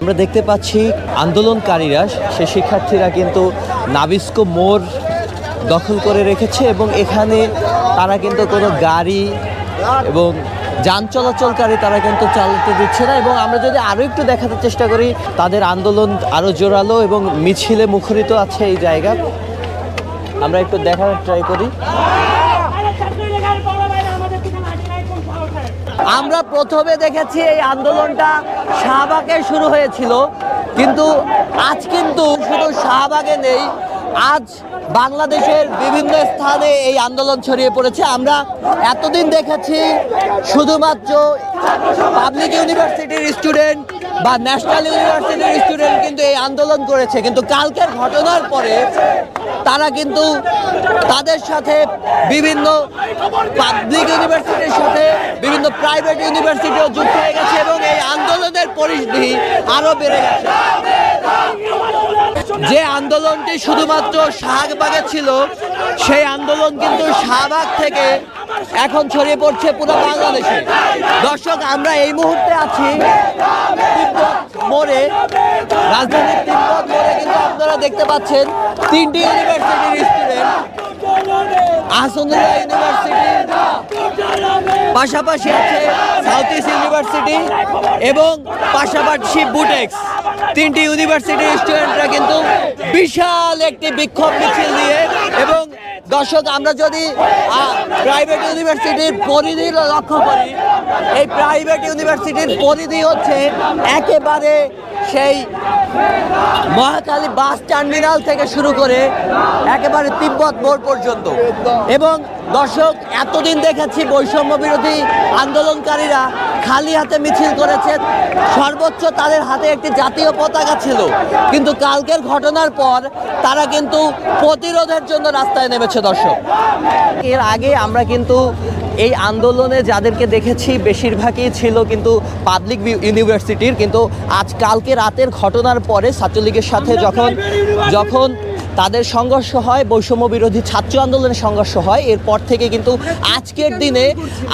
আমরা দেখতে পাচ্ছি আন্দোলনকারীরা, সে শিক্ষার্থীরা কিন্তু নাবিস্কো মোড় দখল করে রেখেছে এবং এখানে তারা কিন্তু কোনো গাড়ি এবং যান চলাচলকারী তারা কিন্তু চালাতে দিচ্ছে না এবং আমরা যদি আরও একটু দেখাতে চেষ্টা করি, তাদের আন্দোলন আরও জোরালো এবং মিছিলে মুখরিত আছে এই জায়গা। আমরা একটু দেখার ট্রাই করি। আমরা প্রথমে দেখেছি এই আন্দোলনটা শাহবাগে শুরু হয়েছিল। কিন্তু আজ কিন্তু শুধু শাহবাগে নেই, আজ বাংলাদেশের বিভিন্ন স্থানে এই আন্দোলন ছড়িয়ে পড়েছে। আমরা এতদিন দেখেছি শুধুমাত্র পাবলিক ইউনিভার্সিটির স্টুডেন্ট বা ন্যাশনাল ইউনিভার্সিটির স্টুডেন্ট কিন্তু এই আন্দোলন করেছে। কিন্তু কালকের ঘটনার পরে তারা কিন্তু তাদের সাথে বিভিন্ন পাবলিক ইউনিভার্সিটির সাথে বিভিন্ন প্রাইভেট ইউনিভার্সিটিও যুক্ত হয়ে গেছে এবং এই আন্দোলনের পরিধি আরও বেড়ে গেছে। যে আন্দোলনটি শুধুমাত্র শাহবাগে ছিল, সেই আন্দোলন কিন্তু শাহবাগ থেকে এখন ছড়িয়ে পড়ছে পুরো বাংলাদেশে। দর্শক, আমরা এই মুহূর্তে আছি মোড়ে, রাজধানীর তিব্বত মোড়ে দেখতে পাচ্ছেন তিনটি ইউনিভার্সিটির স্টুডেন্ট আহসানুল্লাহ ইউনিভার্সিটি পাশাপাশি আছে সাউথ ইস্ট ইউনিভার্সিটি এবং পাশাপাশি বুটেক্স তিনটি ইউনিভার্সিটির স্টুডেন্টরা কিন্তু বিশাল একটি বিক্ষোভ মিছিল দিয়ে এবং দর্শক, আমরা যদি প্রাইভেট ইউনিভার্সিটির পরিধি লক্ষ্য করি, এই প্রাইভেট ইউনিভার্সিটির পরিধি হচ্ছে একেবারে সেই মহাকালী বাস টার্মিনাল থেকে শুরু করে একেবারে তিব্বত মোড় পর্যন্ত। এবং দর্শক এতদিন দেখেছি বৈষম্য বিরোধী আন্দোলনকারীরা খালি হাতে মিছিল করেছে সর্বোচ্চ তাদের হাতে একটি জাতীয় পতাকা ছিল। কিন্তু কালকের ঘটনার পর তারা কিন্তু প্রতিরোধের জন্য রাস্তায় নেমেছে দর্শক। এর আগে আমরা কিন্তু এই আন্দোলনে যাদেরকে দেখেছি বেশিরভাগই ছিল কিন্তু পাবলিক ইউনিভার্সিটির কিন্তু আজ কালকে রাতের ঘটনার পরে ছাত্রলীগের সাথে যখন যখন তাদের সংঘর্ষ হয়, বৈষম্য বিরোধী ছাত্র আন্দোলনের সংঘর্ষ হয়। এরপর থেকে কিন্তু আজকের দিনে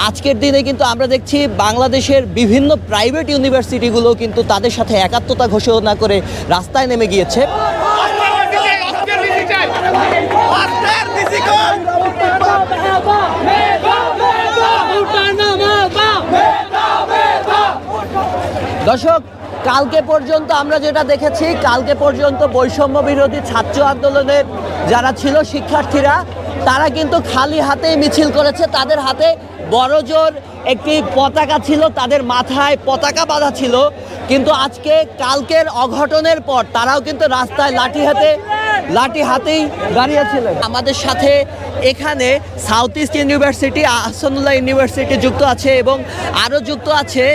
আজকের দিনে কিন্তু আমরা দেখছি বাংলাদেশের বিভিন্ন প্রাইভেট ইউনিভার্সিটিগুলো কিন্তু তাদের সাথে একাত্মতা ঘোষণা করে রাস্তায় নেমে গিয়েছে। দর্শক কালকে পর্যন্ত আমরা যেটা দেখেছি, কালকে পর্যন্ত বৈষম্য বিরোধী ছাত্র আন্দোলনের যারা ছিল শিক্ষার্থীরা, তারা কিন্তু খালি হাতেই মিছিল করেছে। তাদের হাতে বড় জোর একটি পতাকা ছিল, তাদের মাথায় পতাকা বাঁধা ছিল। কিন্তু আজকে কালকের অঘটনের পর তারাও কিন্তু রাস্তায় লাঠি হাতে, লাঠি হাতেই দাঁড়িয়েছিলেন। আমাদের সাথে এখানে South East University Ahsanullah University যুক্ত আছে এবং আরও যুক্ত আছে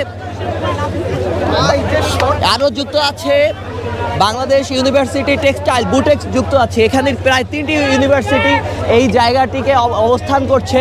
আরও যুক্ত আছে বাংলাদেশ ইউনিভার্সিটি টেক্সটাইল বুটেক্স যুক্ত আছে। এখানে প্রায় তিনটি ইউনিভার্সিটি এই জায়গাটিকে অব- অবস্থান করছে।